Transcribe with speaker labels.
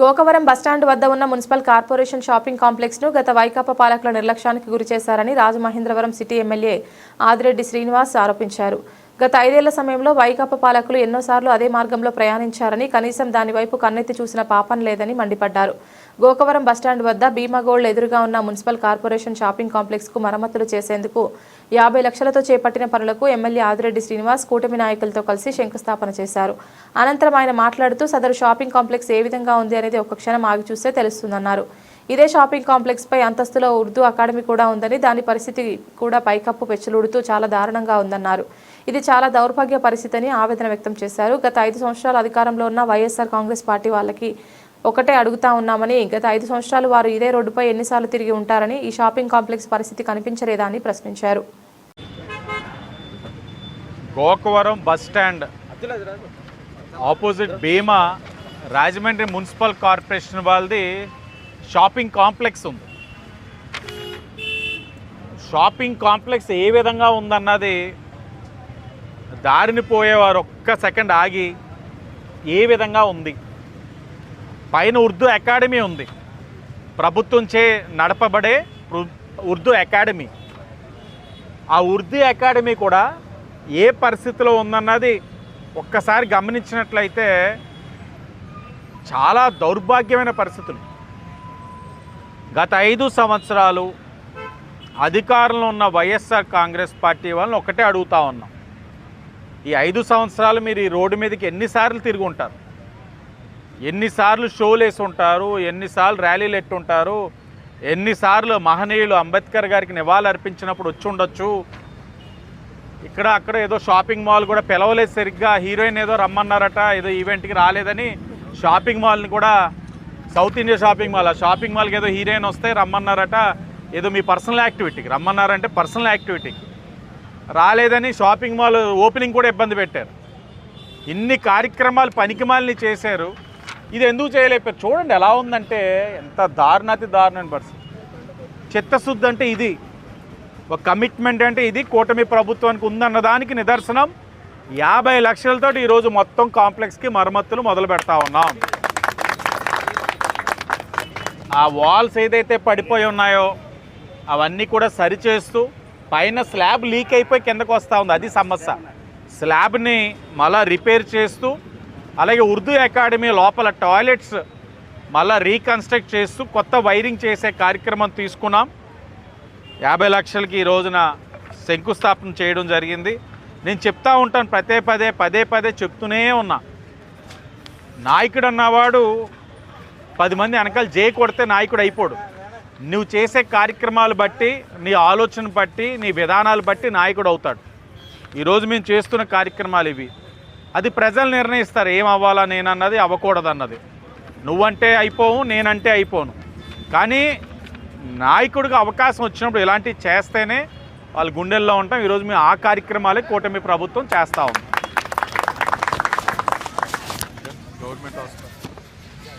Speaker 1: Gokavaram bus stand వద్ద ఉన్న municipal corporation shopping కాంప్లెక్స్ను గత వైకాపా పాలకుల నిర్లక్ష్యానికి గురి చేశారని రాజమహేంద్రవరం సిటీ ఎమ్మెల్యే ఆదిరెడ్డి శ్రీనివాస్ ఆరోపించారు. గత ఐదేళ్ళ సమయంలో వైకాపా పాలకులు ఎన్నోసార్లు అదే మార్గంలో ప్రయాణించారని కనీసం దాని వైపు కన్నెత్తి చూసిన పాపం లేదని మండిపడ్డారు. గోకవరం బస్టాండ్ వద్ద భీమాగోల్డ్ ఎదురుగా ఉన్న మున్సిపల్ కార్పొరేషన్ షాపింగ్ కాంప్లెక్స్కు మరమ్మతులు చేసేందుకు యాభై లక్షలతో చేపట్టిన పనులకు ఎమ్మెల్యే ఆదిరెడ్డి శ్రీనివాస్ కూటమి నాయకులతో కలిసి శంకుస్థాపన చేశారు. అనంతరం ఆయన మాట్లాడుతూ సదరు షాపింగ్ కాంప్లెక్స్ ఏ విధంగా ఉంది అనేది ఒక క్షణం ఆగి చూస్తే తెలుస్తుందన్నారు. ఇదే షాపింగ్ కాంప్లెక్స్ పై అంతస్తులో ఉర్దూ అకాడమీ కూడా ఉందని దాని పరిస్థితి కూడా పైకప్పు పెచ్చులుడుతూ చాలా దారుణంగా ఉందన్నారు. ఇది చాలా దౌర్భాగ్య పరిస్థితి అని ఆవేదన వ్యక్తం చేశారు. గత ఐదు సంవత్సరాలు అధికారంలో ఉన్న వైఎస్ఆర్ కాంగ్రెస్ పార్టీ వాళ్ళకి ఒకటే అడుగుతా ఉన్నామని గత ఐదు సంవత్సరాలు వారు ఇదే రోడ్డుపై ఎన్నిసార్లు తిరిగి ఉంటారని ఈ షాపింగ్ కాంప్లెక్స్ పరిస్థితి కనిపించలేదా అని ప్రశ్నించారు.
Speaker 2: Gokavaram bus stand opposite Bhima Rajahmundry municipal corporation వాళ్ళది షాపింగ్ కాంప్లెక్స్ ఉంది. షాపింగ్ కాంప్లెక్స్ ఏ విధంగా ఉందన్నది దారిని పోయేవారు ఒక్క సెకండ్ ఆగి ఏ విధంగా ఉంది. పైన ఉర్దూ అకాడమీ ఉంది. ప్రభుత్వంచే నడపబడే ఉర్దూ అకాడమీ. ఆ ఉర్దూ అకాడమీ కూడా ఏ పరిస్థితిలో ఉందన్నది ఒక్కసారి గమనించినట్లయితే చాలా దౌర్భాగ్యమైన పరిస్థితులు. గత ఐదు సంవత్సరాలు అధికారంలో ఉన్న వైఎస్ఆర్ కాంగ్రెస్ పార్టీ వాళ్ళని ఒకటే అడుగుతా ఉన్నాం. ఈ ఐదు సంవత్సరాలు మీరు ఈ రోడ్డు మీదకి ఎన్నిసార్లు తిరిగి ఉంటారు? ఎన్నిసార్లు షోలు వేసి ఉంటారు? ఎన్నిసార్లు ర్యాలీలు ఎట్టుంటారు? ఎన్నిసార్లు మహనీయులు అంబేద్కర్ గారికి నివాళులు అర్పించినప్పుడు వచ్చి ఉండొచ్చు? ఇక్కడ అక్కడ ఏదో షాపింగ్ మాల్ కూడా పిలవలేదు సరిగ్గా. హీరోయిన్ ఏదో రమ్మన్నారట ఏదో ఈవెంట్కి రాలేదని షాపింగ్ మాల్ని కూడా సౌత్ ఇండియా షాపింగ్ మాల్. ఆ షాపింగ్ మాల్కి ఏదో హీరోయిన్ వస్తే రమ్మన్నారట. ఏదో మీ పర్సనల్ యాక్టివిటీకి. రమ్మన్నారంటే పర్సనల్ యాక్టివిటీకి. రాలేదని షాపింగ్ మాల్ ఓపెనింగ్ కూడా ఇబ్బంది పెట్టారు. ఇన్ని కార్యక్రమాలు పనికిమాలని చేశారు. ఇది ఎందుకు చేయలేపారు చూడండి ఎలా ఉందంటే ఎంత దారుణాతి దారుణ పరిస్థితి చిత్తశుద్ధి అంటే ఇది. ఒక కమిట్మెంట్ అంటే ఇది. కూటమి ప్రభుత్వానికి ఉందన్న దానికి నిదర్శనం. యాభై లక్షలతో ఈరోజు మొత్తం కాంప్లెక్స్కి మరమ్మతులు మొదలు పెడతా ఉన్నాం. ఆ వాల్స్ ఏదైతే పడిపోయి ఉన్నాయో అవన్నీ కూడా సరిచేస్తూ పైన స్లాబ్ లీక్ అయిపోయి కిందకు వస్తూ ఉంది. అది సమస్య. స్లాబ్ని మళ్ళా రిపేర్ చేస్తూ అలాగే ఉర్దూ అకాడమీ లోపల టాయిలెట్స్ మళ్ళా రీకన్స్ట్రక్ట్ చేస్తూ కొత్త వైరింగ్ చేసే కార్యక్రమం తీసుకున్నాం. యాభై లక్షలకి ఈ రోజున శంకుస్థాపన చేయడం జరిగింది. నేను చెప్తా ఉంటాను పదే పదే పదే పదే చెప్తూనే ఉన్నా. నాయకుడు అన్నవాడు పది మంది వెనకాల జే కొడితే నాయకుడు అయిపోడు. నువ్వు చేసే కార్యక్రమాలు బట్టి నీ ఆలోచన బట్టి నీ విధానాలు బట్టి నాయకుడు అవుతాడు. ఈరోజు మేము చేస్తున్న కార్యక్రమాలు ఇవి. అది ప్రజలు నిర్ణయిస్తారు ఏం అవ్వాలా నేనన్నది అవ్వకూడదన్నది నువ్వంటే అయిపోవు నేనంటే అయిపోను. కానీ నాయకుడికి అవకాశం వచ్చినప్పుడు ఇలాంటివి చేస్తేనే వాళ్ళ గుండెల్లో ఉంటాం. ఈరోజు మేము ఆ కార్యక్రమాలే కూటమి ప్రభుత్వం చేస్తూ ఉంది గవర్నమెంట్ హాస్పిటల్